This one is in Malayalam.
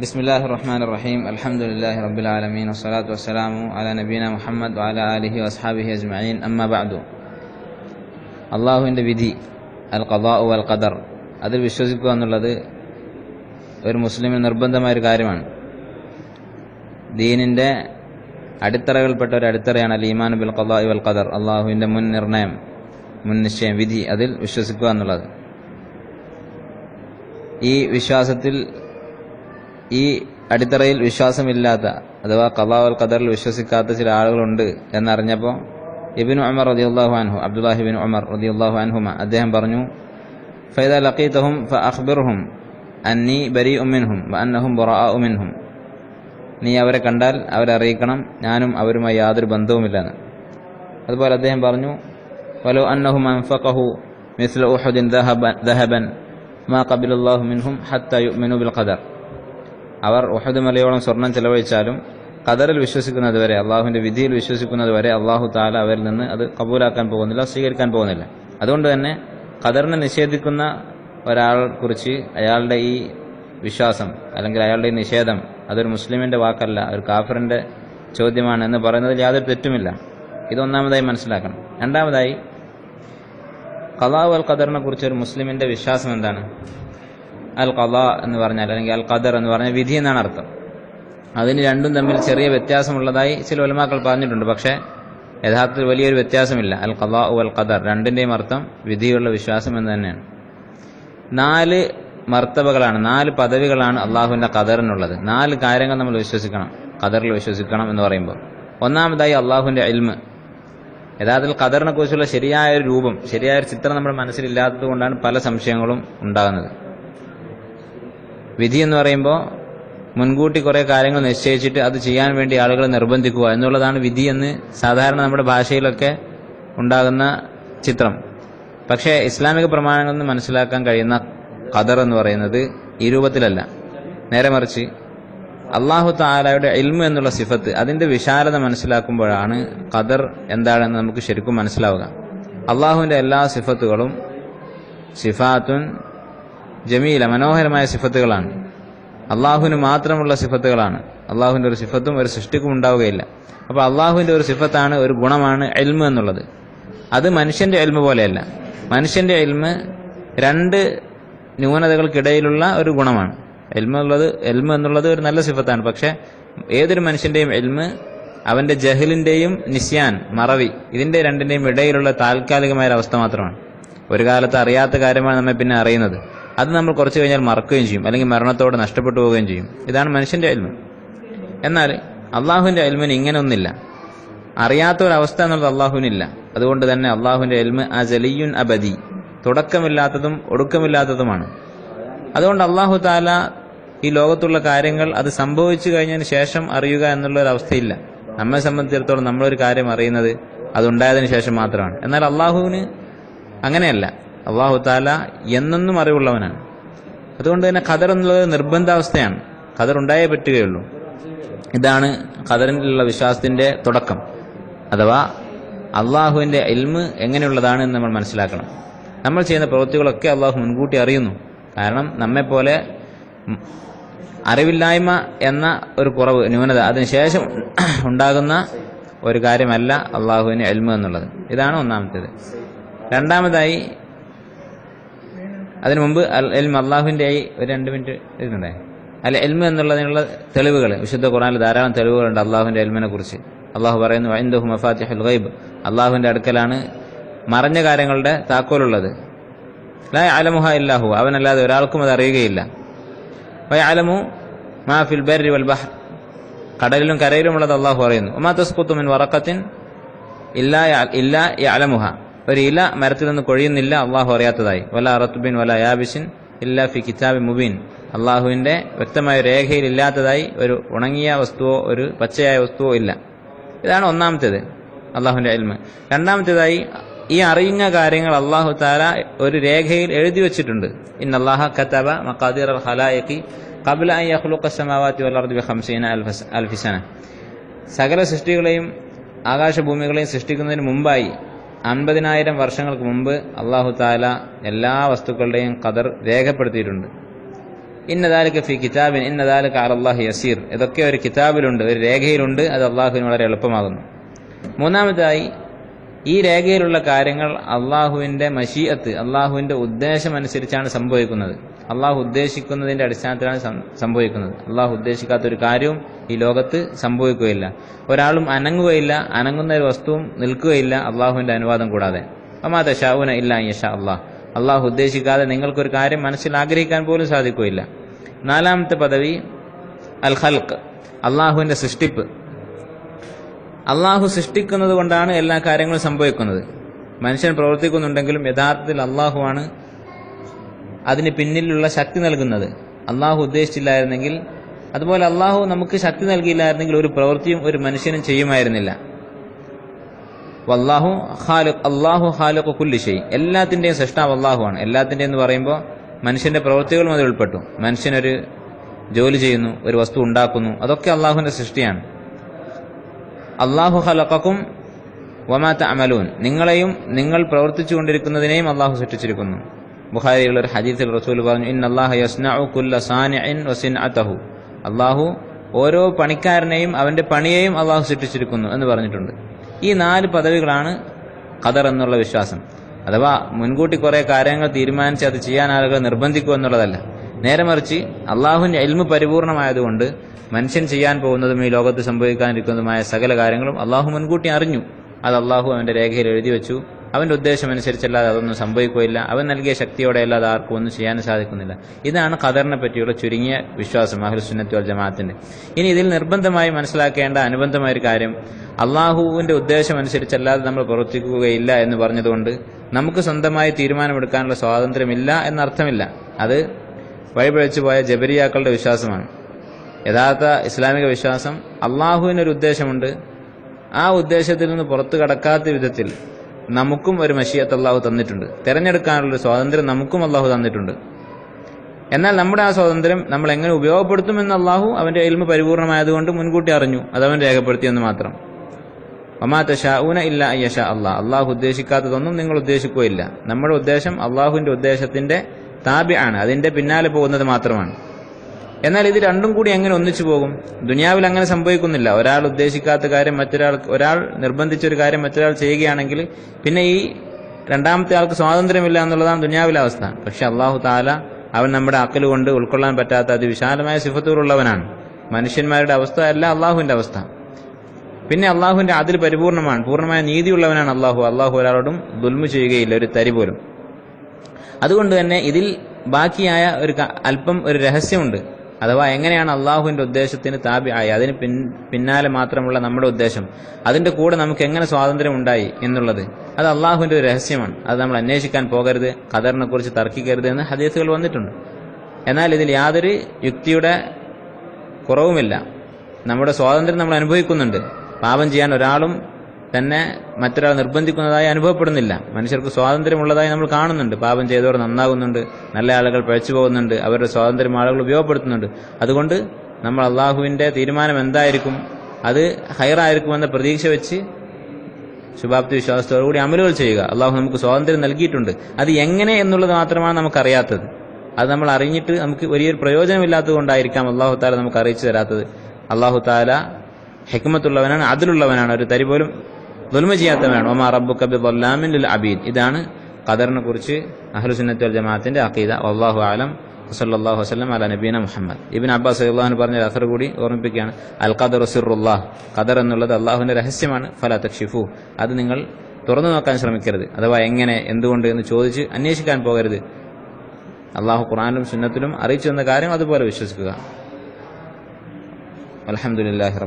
بسم الله الرحمن الرحيم الحمد لله رب العالمين والصلاة والسلام على نبينا محمد وعلى آله وأصحابه أجمعين أما بعد അള്ളാഹുവിൻ്റെ വിധി അൽ ഖദാ വൽ ഖദർ അതിൽ വിശ്വസിക്കുക എന്നുള്ളത് ഒരു മുസ്ലിമിന് നിർബന്ധമായ ഒരു കാര്യമാണ് ദീനിൻ്റെ അടിത്തറകൾപ്പെട്ട ഒരു അടിത്തറയാണ് അൽ ഈമാൻ ബിൽ ഖദാ വൽ ഖദർ അള്ളാഹുവിൻ്റെ മുൻ നിർണയം മുൻ നിശ്ചയം വിധി അതിൽ വിശ്വസിക്കുക എന്നുള്ളത് ഈ വിശ്വാസത്തിൽ ഈ അടിത്തറയിൽ വിശ്വാസമില്ലാത്ത അഥവാ കലാവൽ ഖദറിൽ വിശ്വസിക്കാത്ത ചില ആളുകളുണ്ട് എന്നറിഞ്ഞപ്പോൾ ഇബിൻ ഉമർ റദിയുള്ളാഹു അൻഹു അബ്ദുല്ലാഹിബിൻ ഉമർ റദിയുള്ളാഹു അൻഹുമ അദ്ദേഹം പറഞ്ഞു ഫൈദ ലഖീതഹും ഫ അഖ്ബിർഹും അന്നി ബരി ഉമിൻഹും വ അന്നഹും ബുറാ ഉമിൻഹും നീ അവരെ കണ്ടാൽ അവരെ അറിയിക്കണം ഞാനും അവരുമായി യാതൊരു ബന്ധവുമില്ലെന്ന്. അതുപോലെ അദ്ദേഹം പറഞ്ഞു വലോ അന്നഹും അൻഫഖഹു മിസ്ല ഉഹുദിൻ ദഹബൻ മാ ഖബിലല്ലാഹു മിൻഹും ഹത്ത യുഅ്മിനു ബിൽ ഖദർ. അവർ ഉഹദ് മലയോളം സ്വർണം ചെലവഴിച്ചാലും ഖദറിൽ വിശ്വസിക്കുന്നത് വരെ അള്ളാഹുവിന്റെ വിധിയിൽ വിശ്വസിക്കുന്നത് വരെ അള്ളാഹു താല അവരിൽ നിന്ന് അത് കബൂലാക്കാൻ പോകുന്നില്ല സ്വീകരിക്കാൻ പോകുന്നില്ല. അതുകൊണ്ട് തന്നെ ഖദറിനെ നിഷേധിക്കുന്ന ഒരാളെ കുറിച്ച് അയാളുടെ ഈ വിശ്വാസം അല്ലെങ്കിൽ അയാളുടെ ഈ നിഷേധം അതൊരു മുസ്ലിമിന്റെ വാക്കല്ല ഒരു കാഫറിന്റെ ചോദ്യമാണ് എന്ന് പറയുന്നതിൽ യാതൊരു തെറ്റുമില്ല. ഇതൊന്നാമതായി മനസ്സിലാക്കണം. രണ്ടാമതായി കലാവൽ അൽ ഖദറിനെ കുറിച്ച് ഒരു മുസ്ലിമിന്റെ വിശ്വാസം എന്താണ്? അൽ ഖദ എന്ന് പറഞ്ഞാൽ അല്ലെങ്കിൽ അൽ ഖദർ എന്ന് പറഞ്ഞാൽ വിധി എന്നാണ് അർത്ഥം. അതിന് രണ്ടും തമ്മിൽ ചെറിയ വ്യത്യാസമുള്ളതായി ചില ഒലമാക്കൾ പറഞ്ഞിട്ടുണ്ട്. പക്ഷേ യഥാർത്ഥത്തിൽ വലിയൊരു വ്യത്യാസമില്ല. അൽ ഖദാ അൽ ഖദർ രണ്ടിന്റെയും അർത്ഥം വിധിയുള്ള വിശ്വാസം എന്ന് തന്നെയാണ്. നാല് മർത്തബകളാണ് നാല് പദവികളാണ് അള്ളാഹുവിന്റെ ഖദറിനുള്ളത്. നാല് കാര്യങ്ങൾ നമ്മൾ വിശ്വസിക്കണം ഖദറിൽ വിശ്വസിക്കണം എന്ന് പറയുമ്പോൾ. ഒന്നാമതായി അള്ളാഹുവിന്റെ ഇൽമ്. യഥാർത്ഥത്തിൽ ഖദറിനെ കുറിച്ചുള്ള ശരിയായ ഒരു രൂപം ശരിയായ ഒരു ചിത്രം നമ്മുടെ മനസ്സിലില്ലാത്തത് കൊണ്ടാണ് പല സംശയങ്ങളും ഉണ്ടാകുന്നത്. വിധി എന്ന് പറയുമ്പോൾ മുൻകൂട്ടി കുറെ കാര്യങ്ങൾ നിശ്ചയിച്ചിട്ട് അത് ചെയ്യാൻ വേണ്ടി ആളുകളെ നിർബന്ധിക്കുക എന്നുള്ളതാണ് വിധി എന്ന് സാധാരണ നമ്മുടെ ഭാഷയിലൊക്കെ ഉണ്ടാകുന്ന ചിത്രം. പക്ഷേ ഇസ്ലാമിക പ്രമാണങ്ങളിൽ നിന്ന് മനസ്സിലാക്കാൻ കഴിയുന്ന ഖദർ എന്ന് പറയുന്നത് ഈ രൂപത്തിലല്ല. നേരെ മറിച്ച് അള്ളാഹു താലായുടെ ഇൽമു എന്നുള്ള സിഫത്ത് അതിന്റെ വിശാലത മനസ്സിലാക്കുമ്പോഴാണ് ഖദർ എന്താണെന്ന് നമുക്ക് ശരിക്കും മനസ്സിലാവുക. അള്ളാഹുവിന്റെ എല്ലാ സിഫത്തുകളും സിഫാത്തുൻ ജമീല മനോഹരമായ സിഫത്തുകളാണ്. അള്ളാഹുവിന് മാത്രമുള്ള സിഫത്തുകളാണ്. അള്ളാഹുവിന്റെ ഒരു സിഫത്തും ഒരു സൃഷ്ടിക്കും ഉണ്ടാവുകയില്ല. അപ്പോൾ അള്ളാഹുവിന്റെ ഒരു സിഫത്താണ് ഒരു ഗുണമാണ് എൽമ് എന്നുള്ളത്. അത് മനുഷ്യന്റെ എൽമ് പോലെയല്ല. മനുഷ്യന്റെ എൽമ് രണ്ട് ന്യൂനതകൾക്കിടയിലുള്ള ഒരു ഗുണമാണ്. എൽമ എന്നുള്ളത് എൽമ എന്നുള്ളത് ഒരു നല്ല സിഫത്താണ്. പക്ഷെ ഏതൊരു മനുഷ്യന്റെയും എൽമ് അവന്റെ ജഹലിന്റെയും നിസ്യാൻ മറവി ഇതിന്റെ രണ്ടിന്റെയും ഇടയിലുള്ള താൽക്കാലികമായ ഒരു അവസ്ഥ മാത്രമാണ്. ഒരു കാലത്ത് അറിയാത്ത കാര്യമാണ് നമ്മെ പിന്നെ അറിയുന്നത്. അത് നമ്മൾ കുറച്ച് കഴിഞ്ഞാൽ മറക്കുകയും ചെയ്യും. അല്ലെങ്കിൽ മരണത്തോടെ നഷ്ടപ്പെട്ടു പോവുകയും ചെയ്യും. ഇതാണ് മനുഷ്യന്റെ അയൽമ എന്നാൽ അള്ളാഹുവിന്റെ ഇങ്ങനെ ഒന്നില്ല അറിയാത്ത ഒരു അവസ്ഥ എന്നുള്ളത് അള്ളാഹുവിനില്ല. അതുകൊണ്ട് തന്നെ അള്ളാഹുവിന്റെ എൽമ് ആ ജലിയുൻ അബദി. തുടക്കമില്ലാത്തതും ഒടുക്കമില്ലാത്തതുമാണ്. അതുകൊണ്ട് അള്ളാഹു താല ഈ ലോകത്തുള്ള കാര്യങ്ങൾ അത് സംഭവിച്ചു കഴിഞ്ഞതിന് ശേഷം അറിയുക എന്നുള്ള ഒരു അവസ്ഥയില്ല നമ്മെ സംബന്ധിച്ചിടത്തോളം നമ്മളൊരു കാര്യം അറിയുന്നത് അതുണ്ടായതിനു ശേഷം മാത്രമാണ്. എന്നാൽ അള്ളാഹുവിന് അങ്ങനെയല്ല. അള്ളാഹു താല എന്നെന്നും അറിവുള്ളവനാണ്. അതുകൊണ്ട് തന്നെ ഖദർ എന്നുള്ളത് നിർബന്ധാവസ്ഥയാണ്. ഖദർ ഉണ്ടായേ പറ്റുകയുള്ളൂ. ഇതാണ് ഖദറിലുള്ള വിശ്വാസത്തിന്റെ തുടക്കം. അഥവാ അള്ളാഹുവിന്റെ എൽമ് എങ്ങനെയുള്ളതാണ് എന്ന് നമ്മൾ മനസ്സിലാക്കണം. നമ്മൾ ചെയ്യുന്ന പ്രവൃത്തികളൊക്കെ അള്ളാഹു മുൻകൂട്ടി അറിയുന്നു. കാരണം നമ്മെപ്പോലെ അറിവില്ലായ്മ എന്ന ഒരു കുറവ് ന്യൂനത അതിനുശേഷം ഉണ്ടാകുന്ന ഒരു കാര്യമല്ല അള്ളാഹുവിന് എൽമ എന്നുള്ളത്. ഇതാണ് ഒന്നാമത്തേത്. രണ്ടാമതായി അതിനു മുമ്പ് അൽ എൽമ അള്ളാഹുവിന്റെ ആയി ഒരു രണ്ട് മിനിറ്റ് ഇരുന്നുണ്ടേ അല്ല എൽമ എന്നുള്ളതിനുള്ള തെളിവുകൾ വിശുദ്ധ ഖുറാനിൽ ധാരാളം തെളിവുകളുണ്ട് അള്ളാഹുവിന്റെ എൽമിനെ കുറിച്ച്. അള്ളാഹു പറയുന്നു വൈന്ദഹു മഫാത്തിഹുൽ ഗൈബ്. അള്ളാഹുവിന്റെ അടുക്കലാണ് മറഞ്ഞ കാര്യങ്ങളുടെ താക്കോലുള്ളത്. ലാ അലമുഹ ഇല്ലാഹു അവനല്ലാതെ ഒരാൾക്കും അത് അറിയുകയില്ല. വൈ അലമു മാ ഫിൽ ബർരി വൽ ബഹർ. കടലിലും കരയിലുമുള്ളത് അള്ളാഹു പറയുന്നു. ഒമാ തസ്കുത്തുമിൻ വറക്കത്തിൻ ഇല്ലാ ഇല്ലാ യഅലമുഹ. ഒരു ഇല മരത്തിൽ നിന്ന് കൊഴിയുന്നില്ല അള്ളാഹു അറിയാത്തതായി. വല റത്തുബിൻ വല യാബിസിൻ ഇല്ല ഫി കിതാബി മുബീൻ. അള്ളാഹുവിന്റെ വ്യക്തമായ രേഖയിൽ ഇല്ലാത്തതായി ഒരു ഉണങ്ങിയ വസ്തുവോ ഒരു പച്ചയായ വസ്തുവോ ഇല്ല. ഇതാണ് ഒന്നാമത്തേത് അള്ളാഹുവിന്റെ അൽമ രണ്ടാമത്തേതായി ഈ അറിയുന്ന കാര്യങ്ങൾ അള്ളാഹു താല ഒരു രേഖയിൽ എഴുതി വെച്ചിട്ടുണ്ട്. ഇൻ അള്ളാഹ കതബ മഖാദിർ അൽ ഹലായക്കി ഖബ്ല അൻ യഖ്ലുഖ അസ്സമാവാതി വൽ അർദി ബിഖംസീന അൽഫി സന. സകല സൃഷ്ടികളെയും ആകാശഭൂമികളെയും സൃഷ്ടിക്കുന്നതിന് മുമ്പായി അൻപതിനായിരം വർഷങ്ങൾക്ക് മുമ്പ് അള്ളാഹു താല എല്ലാ വസ്തുക്കളുടെയും കദർ രേഖപ്പെടുത്തിയിട്ടുണ്ട്. ഇന്നതാലിക്ക് ഫി കിതാബിൻ ഇന്നദാലിക അലല്ലാഹി യസീർ. ഇതൊക്കെ ഒരു കിതാബിലുണ്ട് ഒരു രേഖയിലുണ്ട് അത് അള്ളാഹുവിന് വളരെ എളുപ്പമാകുന്നു. മൂന്നാമതായി ഈ രേഖയിലുള്ള കാര്യങ്ങൾ അള്ളാഹുവിന്റെ മഷീഅത്ത് അള്ളാഹുവിന്റെ ഉദ്ദേശമനുസരിച്ചാണ് സംഭവിക്കുന്നത്. അള്ളാഹു ഉദ്ദേശിക്കുന്നതിന്റെ അടിസ്ഥാനത്തിലാണ് സംഭവിക്കുന്നത്. അള്ളാഹു ഉദ്ദേശിക്കാത്ത ഒരു കാര്യവും ഈ ലോകത്ത് സംഭവിക്കുകയില്ല. ഒരാളും അനങ്ങുകയില്ല അനങ്ങുന്ന ഒരു വസ്തുവും നിൽക്കുകയില്ല അള്ളാഹുവിന്റെ അനുവാദം കൂടാതെ. അമാത ഷാവുന ഇല്ല യഷ അള്ളാഹ്. അള്ളാഹു ഉദ്ദേശിക്കാതെ നിങ്ങൾക്കൊരു കാര്യം മനസ്സിൽ ആഗ്രഹിക്കാൻ പോലും സാധിക്കുകയില്ല. നാലാമത്തെ പദവി അൽ ഹൽക്ക് അള്ളാഹുവിന്റെ സൃഷ്ടിപ്പ്. അള്ളാഹു സൃഷ്ടിക്കുന്നത് കൊണ്ടാണ് എല്ലാ കാര്യങ്ങളും സംഭവിക്കുന്നത്. മനുഷ്യൻ പ്രവർത്തിക്കുന്നുണ്ടെങ്കിലും യഥാർത്ഥത്തിൽ അള്ളാഹുവാണ് അതിന് പിന്നിലുള്ള ശക്തി നൽകുന്നത്. അള്ളാഹു ഉദ്ദേശിച്ചില്ലായിരുന്നെങ്കിൽ അതുപോലെ അള്ളാഹു നമുക്ക് ശക്തി നൽകിയില്ലായിരുന്നെങ്കിൽ ഒരു പ്രവൃത്തിയും ഒരു മനുഷ്യനും ചെയ്യുമായിരുന്നില്ല. വല്ലാഹു ഖാലിഖ് അള്ളാഹു ഹാലുഖ് കുല്ലി എല്ലാത്തിന്റെയും സൃഷ്ടാവ് അള്ളാഹുവാണ് എല്ലാത്തിന്റെയും എന്ന് പറയുമ്പോൾ മനുഷ്യന്റെ പ്രവൃത്തികളും അതിൽ ഉൾപ്പെട്ടു. മനുഷ്യനൊരു ജോലി ചെയ്യുന്നു ഒരു വസ്തു ഉണ്ടാക്കുന്നു. അതൊക്കെ അള്ളാഹുവിന്റെ സൃഷ്ടിയാണ്. അള്ളാഹു ഹലക്കും വമാത്ത അമലൂൻ നിങ്ങളെയും നിങ്ങൾ പ്രവർത്തിച്ചുകൊണ്ടിരിക്കുന്നതിനെയും അള്ളാഹു സൃഷ്ടിച്ചിരിക്കുന്നു. ബുഖാരിയുള്ള ഒരു ഹദീസിൽ റസൂൽ പറഞ്ഞു ഇൻ അള്ളാഹു കുല്ല സാനിഇൻ വസിൻഅതഹു അള്ളാഹു ഓരോ പണിക്കാരനെയും അവന്റെ പണിയെയും അള്ളാഹു സൃഷ്ടിച്ചിരിക്കുന്നു എന്ന് പറഞ്ഞിട്ടുണ്ട്. ഈ നാല് പദവികളാണ് ഖദർ എന്നുള്ള വിശ്വാസം. അഥവാ മുൻകൂട്ടി കുറെ കാര്യങ്ങൾ തീരുമാനിച്ച് അത് ചെയ്യാൻ ആളുകൾ നിർബന്ധിക്കുക എന്നുള്ളതല്ല. നേരെ മറിച്ച് അള്ളാഹുവിന്റെ എൽമ് പരിപൂർണമായതുകൊണ്ട് മനുഷ്യൻ ചെയ്യാൻ പോകുന്നതും ഈ ലോകത്ത് സംഭവിക്കാനിരിക്കുന്നതുമായ സകല കാര്യങ്ങളും അള്ളാഹു മുൻകൂട്ടി അറിഞ്ഞു. അത് അള്ളാഹു അവന്റെ രേഖയിൽ എഴുതി വെച്ചു. അവന്റെ ഉദ്ദേശം അനുസരിച്ചല്ലാതെ അതൊന്നും സംഭവിക്കുകയില്ല. അവൻ നൽകിയ ശക്തിയോടെ അല്ലാതെ ആർക്കും ഒന്നും ചെയ്യാൻ സാധിക്കുന്നില്ല. ഇതാണ് ഖദറിനെ പറ്റിയുള്ള ചുരുങ്ങിയ വിശ്വാസം അഹ്ലു സുന്നത്ത് വൽ ജമാഅത്തിന്റെ. ഇനി ഇതിൽ നിർബന്ധമായി മനസ്സിലാക്കേണ്ട അനുബന്ധമായ ഒരു കാര്യം അള്ളാഹുവിന്റെ ഉദ്ദേശം അനുസരിച്ചല്ലാതെ നമ്മൾ പ്രവർത്തിക്കുകയില്ല എന്ന് പറഞ്ഞതുകൊണ്ട് നമുക്ക് സ്വന്തമായി തീരുമാനമെടുക്കാനുള്ള സ്വാതന്ത്ര്യമില്ല എന്നർത്ഥമില്ല. അത് വഴിപഴച്ചു പോയ ജബരിയാക്കളുടെ വിശ്വാസമാണ്. യഥാർത്ഥ ഇസ്ലാമിക വിശ്വാസം അള്ളാഹുവിനൊരു ഉദ്ദേശമുണ്ട്. ആ ഉദ്ദേശത്തിൽ നിന്ന് പുറത്തു കടക്കാത്ത വിധത്തിൽ നമുക്കും ഒരു മഷിയത്ത് അള്ളാഹു തന്നിട്ടുണ്ട്. തെരഞ്ഞെടുക്കാനുള്ള സ്വാതന്ത്ര്യം നമുക്കും അള്ളാഹു തന്നിട്ടുണ്ട്. എന്നാൽ നമ്മുടെ ആ സ്വാതന്ത്ര്യം നമ്മൾ എങ്ങനെ ഉപയോഗപ്പെടുത്തുമെന്ന് അള്ളാഹു അവന്റെ എൽമ പരിപൂർണമായതുകൊണ്ട് മുൻകൂട്ടി അറിഞ്ഞു. അതവൻ രേഖപ്പെടുത്തിയെന്ന് മാത്രം. ഒമാത്ത ഷാഊന ഇല്ല അയ്യഷ അള്ളാഹ് അള്ളാഹു ഉദ്ദേശിക്കാത്തതൊന്നും നിങ്ങൾ ഉദ്ദേശിക്കുകയില്ല. നമ്മുടെ ഉദ്ദേശം അള്ളാഹുവിന്റെ ഉദ്ദേശത്തിന്റെ താബി ആണ് അതിന്റെ പിന്നാലെ പോകുന്നത് മാത്രമാണ്. എന്നാൽ ഇത് രണ്ടും കൂടി എങ്ങനെ ഒന്നിച്ചു പോകും? ദുനിയാവിൽ അങ്ങനെ സംഭവിക്കുന്നില്ല. ഒരാൾ ഉദ്ദേശിക്കാത്ത കാര്യം മറ്റൊരാൾ ഒരാൾ നിർബന്ധിച്ച ഒരു കാര്യം മറ്റൊരാൾ ചെയ്യുകയാണെങ്കിൽ പിന്നെ ഈ രണ്ടാമത്തെ ആൾക്ക് സ്വാതന്ത്ര്യമില്ല എന്നുള്ളതാണ് ദുനിയാവിലെ അവസ്ഥ. പക്ഷെ അള്ളാഹു താല അവൻ നമ്മുടെ അക്കൽ കൊണ്ട് ഉൾക്കൊള്ളാൻ പറ്റാത്ത അതിവിശാലമായ സിഫത്തൂറുള്ളവനാണ് മനുഷ്യന്മാരുടെ അവസ്ഥ അല്ല അള്ളാഹുവിന്റെ അവസ്ഥ. പിന്നെ അള്ളാഹുവിന്റെ അതിൽ പരിപൂർണമാണ്. പൂർണമായ നീതിയുള്ളവനാണ് അള്ളാഹു അള്ളാഹു ഒരാളോടും ദുൽമു ചെയ്യുകയില്ല ഒരു തരി പോലും. അതുകൊണ്ട് തന്നെ ഇതിൽ ബാക്കിയായ ഒരു അല്പം ഒരു രഹസ്യമുണ്ട്. അഥവാ എങ്ങനെയാണ് അള്ളാഹുവിന്റെ ഉദ്ദേശത്തിന് താബി ആയി അതിന് പിൻ പിന്നാലെ മാത്രമുള്ള നമ്മുടെ ഉദ്ദേശം. അതിന്റെ കൂടെ നമുക്ക് എങ്ങനെ സ്വാതന്ത്ര്യം ഉണ്ടായി എന്നുള്ളത്. അത് അള്ളാഹുവിന്റെ ഒരു രഹസ്യമാണ്. അത് നമ്മൾ അന്വേഷിക്കാൻ പോകരുത് ഖദറിനെ കുറിച്ച് തർക്കിക്കരുത് എന്ന് ഹദീസുകൾ വന്നിട്ടുണ്ട്. എന്നാൽ ഇതിൽ യാതൊരു യുക്തിയുടെ കുറവുമില്ല. നമ്മുടെ സ്വാതന്ത്ര്യം നമ്മൾ അനുഭവിക്കുന്നുണ്ട്. പാപം ചെയ്യാൻ ഒരാളും തന്നെ മറ്റൊരാൾ നിർബന്ധിക്കുന്നതായി അനുഭവപ്പെടുന്നില്ല. മനുഷ്യർക്ക് സ്വാതന്ത്ര്യമുള്ളതായി നമ്മൾ കാണുന്നുണ്ട്. പാപം ചെയ്തവർ നന്നാകുന്നുണ്ട്. നല്ല ആളുകൾ പഴച്ചു പോകുന്നുണ്ട്. അവരുടെ സ്വാതന്ത്ര്യം ആളുകൾ ഉപയോഗപ്പെടുത്തുന്നുണ്ട്. അതുകൊണ്ട് നമ്മൾ അള്ളാഹുവിന്റെ തീരുമാനം എന്തായിരിക്കും? അത് ഹൈറായിരിക്കുമെന്ന പ്രതീക്ഷ വെച്ച് ശുഭാപ്തി വിശ്വാസത്തോടുകൂടി അമലുകൾ ചെയ്യുക. അള്ളാഹു നമുക്ക് സ്വാതന്ത്ര്യം നൽകിയിട്ടുണ്ട്. അത് എങ്ങനെ എന്നുള്ളത് മാത്രമാണ് നമുക്കറിയാത്തത്. അത് നമ്മൾ അറിഞ്ഞിട്ട് നമുക്ക് വലിയൊരു പ്രയോജനമില്ലാത്തത് കൊണ്ടായിരിക്കാം അള്ളാഹു താല നമുക്ക് അറിയിച്ചു തരാത്തത്. അള്ളാഹു താല ഹെക്മത്തുള്ളവനാണ് അതിലുള്ളവനാണ്. ഒരു തരി പോലും ദുൽമ ചെയ്യാത്തവനാണ് ഒമാ റബ്ബു കബി ബൊല്ലാമിൻ അബീദ് ഇതാണ് ഖദറിനെ കുറിച്ച് അഹ്ലുസുന്നത്ത് വൽ ജമാഅത്തിന്റെ അഖീദ. അള്ളാഹു ആലം സല്ലല്ലാഹു വസ്ലം അല നബീന മുഹമ്മദ്. ഇബിൻ അബ്ബാസ് അള്ളാഹു പറഞ്ഞ അസർ കൂടി ഓർമ്മിപ്പിക്കുകയാണ്. അൽ ഖദർ സിറുല്ലാഹ്. ഖദർ എന്നുള്ളത് അള്ളാഹുവിന്റെ രഹസ്യമാണ്. ഫല തക്ഷിഫു. അത് നിങ്ങൾ തുറന്നു നോക്കാൻ ശ്രമിക്കരുത്. അഥവാ എങ്ങനെ എന്തുകൊണ്ട് എന്ന് ചോദിച്ച് അന്വേഷിക്കാൻ പോകരുത്. അള്ളാഹു ഖുറാനിലും സുന്നത്തിലും അറിയിച്ചു തന്ന കാര്യം അതുപോലെ വിശ്വസിക്കുക. അലഹമുല്ലാഹി